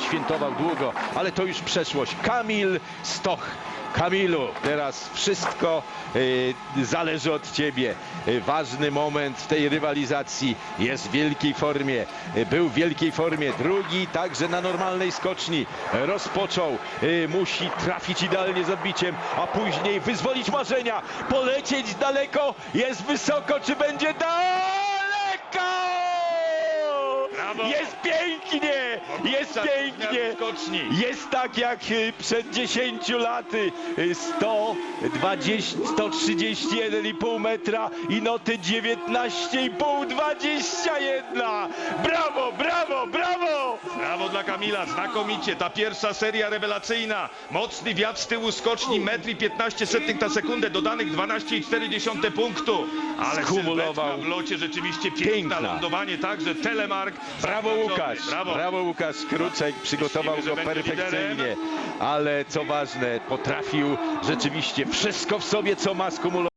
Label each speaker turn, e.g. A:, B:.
A: Świętował długo, ale to już przeszłość. Kamil Stoch. Kamilu, teraz wszystko y, zależy od ciebie. Y, ważny moment w tej rywalizacji. Jest w wielkiej formie. Y, był w wielkiej formie. Drugi także na normalnej skoczni. Rozpoczął. Y, musi trafić idealnie z odbiciem, a później wyzwolić marzenia. Polecieć daleko. Jest wysoko. Czy będzie daleko?
B: Brawo!
A: Jest pięknie! Jest pięknie! Jest tak jak y, przed 10 laty. Y, 120, 131,5 metra i noty 19,5, 21! Brawo, brawo, brawo!
B: Dla Kamila, znakomicie. Ta pierwsza seria rewelacyjna. Mocny wiatr z tyłu skoczni, metr i 15 setnych na sekundę, dodanych 12,4 punktu. Ale
A: Skumulował.
B: w locie rzeczywiście piękna.
A: Piękna.
B: Lądowanie także Telemark.
A: Brawo. Łukasz,
B: Brawo.
A: brawo Łukasz Kruczek, przygotował
B: Myślimy,
A: go perfekcyjnie, ale co ważne, potrafił rzeczywiście wszystko w sobie, co ma skumulować.